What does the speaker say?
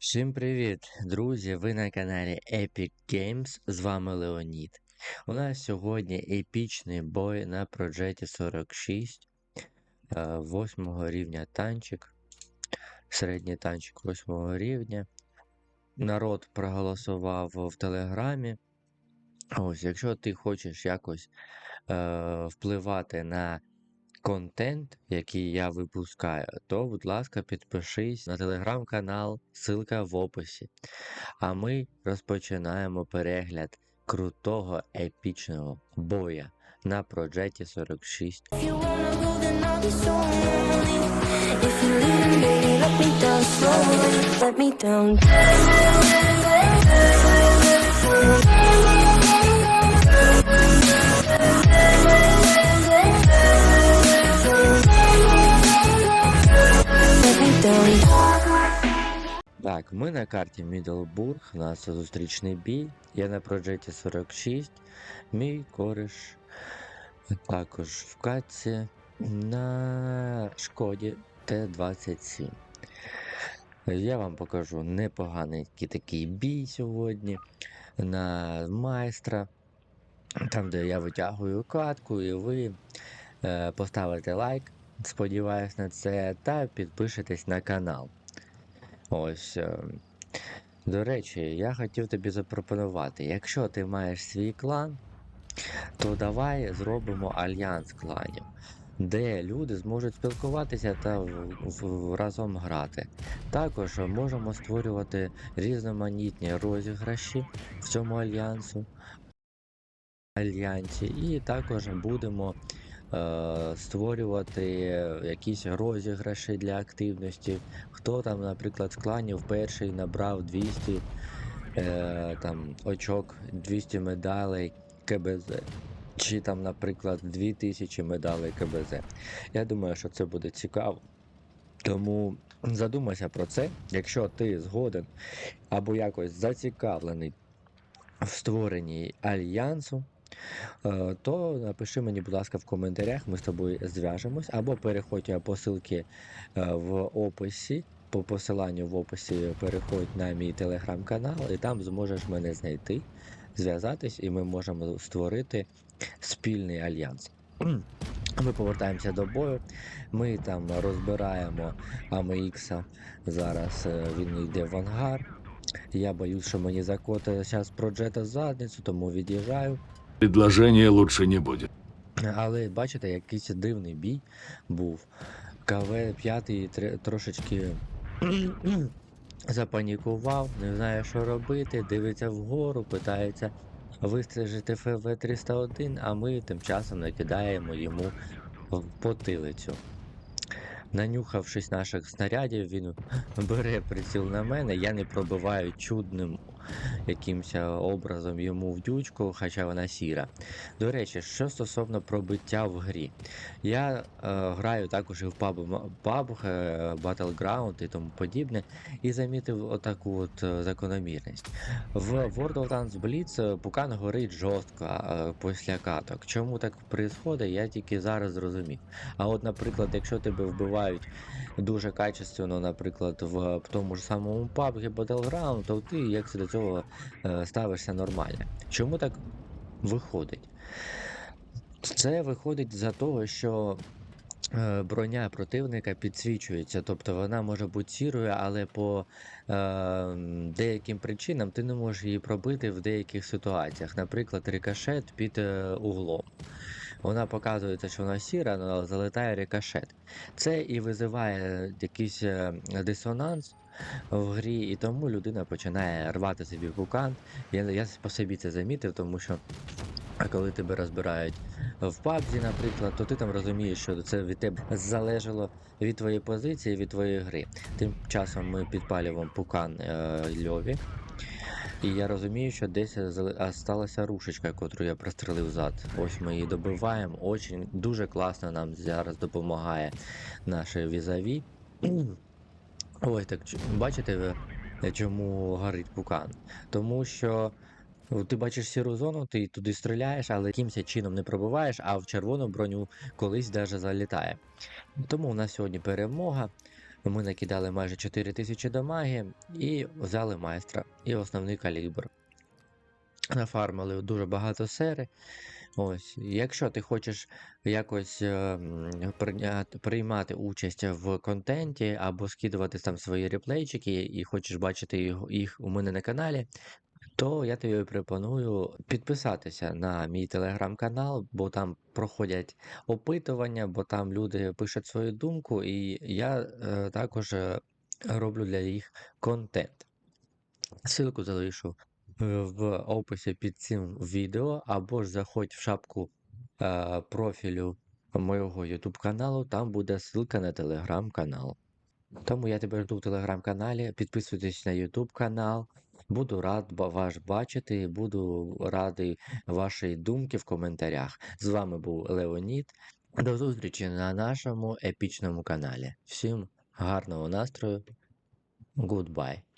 Всім привіт, друзі! Ви на каналі Epic Games, з вами Леонід. У нас сьогодні епічний бой на Проджеті 46 8 рівня танчик. Середній танчик 8 рівня. Народ проголосував в Телеграмі. Ось, якщо ти хочеш якось е, впливати на контент, який я випускаю, то, будь ласка, підпишись на телеграм-канал, ссылка в описі. А ми розпочинаємо перегляд крутого епічного боя на Проджеті 46. If Так, ми на карті Мідлбург, у нас зустрічний бій. Я на Проджеті 46. Мій кореш також в катці на шкоді Т-27. Я вам покажу непоганий такий бій сьогодні на майстра, там, де я витягую катку, і ви е, поставите лайк, сподіваюсь на це, та підпишетесь на канал. Ось. е, До речі, я хотів тобі запропонувати, якщо ти маєш свій клан, то давай зробимо альянс кланів, де люди зможуть спілкуватися та в- в- разом грати. Також можемо створювати різноманітні розіграші в цьому альянсу. Альянсі, і також будемо створювати якісь розіграші для активності. Хто там, наприклад, з кланів перший набрав 200 е, там, очок, 200 медалей КБЗ. Чи там, наприклад, 2000 медалей КБЗ. Я думаю, що це буде цікаво. Тому задумайся про це, якщо ти згоден або якось зацікавлений в створенні альянсу, е, то напиши мені, будь ласка, в коментарях, ми з тобою зв'яжемось, або переходь по ссылці е, в описі. По посиланню в описі переходь на мій телеграм-канал, і там зможеш мене знайти, зв'язатись, і ми можемо створити спільний альянс. Ми повертаємося до бою. Ми там розбираємо AMX. Зараз е, він йде в ангар. Я боюсь, що мені закоти зараз проджета задницю, тому від'їжджаю. Предложения лучше не будет. Але бачите, якийсь дивний бій був. КВ 5 трошечки запанікував, не знає, що робити, дивиться вгору, питається вистежити ФВ-301, а ми тим часом накидаємо йому в потилицю. Нанюхавшись наших снарядів, він бере приціл на мене, я не пробиваю чудним якимось образом йому в дючку, хоча вона сіра. До речі, що стосовно пробиття в грі, я е, граю також і в PUBG, PUBG, е, Battleground і тому подібне, і замітив отаку от е, закономірність. В World of Tanks Blitz е, пукан горить жорстко е, після каток. Чому так відбувається, я тільки зараз зрозумів. А от, наприклад, якщо тебе вбивають дуже качественно, наприклад, в, тому ж самому PUBG Battleground, то ти як до цього е, ставишся нормально. Чому так виходить? Це виходить за того, що е, броня противника підсвічується, тобто вона може бути сірою, але по е, деяким причинам ти не можеш її пробити в деяких ситуаціях, наприклад, рикошет під е, углом. Вона показується, що вона сіра, але залетає рикошет. Це і визиває якийсь дисонанс в грі, і тому людина починає рвати собі пукан. Я, я по собі це замітив, тому що коли тебе розбирають в пабзі, наприклад, то ти там розумієш, що це від тебе залежало від твоєї позиції, від твоєї гри. Тим часом ми підпалюємо пукан е, Льові. І я розумію, що десь зали- сталася рушечка, яку я прострелив зад. Ось ми її добиваємо. Очень дуже класно нам зараз допомагає наше візаві. Ой, так бачите ви, е, чому горить пукан? Тому що ну, ти бачиш сіру зону, ти туди стріляєш, але якимось чином не пробиваєш, а в червону броню колись даже залітає. Тому у нас сьогодні перемога. Ми накидали майже 4000 дамаги і взяли майстра і основний калібр. Нафармили дуже багато сери. Ось, якщо ти хочеш якось е, приймати участь в контенті або скидувати там свої реплейчики і хочеш бачити їх, у мене на каналі, то я тобі пропоную підписатися на мій телеграм-канал, бо там проходять опитування, бо там люди пишуть свою думку, і я е, також е, роблю для їх контент. Ссылку залишу в описі під цим відео, або ж заходь в шапку е, профілю моєго YouTube каналу, там буде ссылка на телеграм-канал. Тому я тебе жду в телеграм-каналі, підписуйтесь на YouTube канал. Буду рад вас бачити, буду радий вашої думки в коментарях. З вами був Леонід. До зустрічі на нашому епічному каналі. Всім гарного настрою. Goodbye.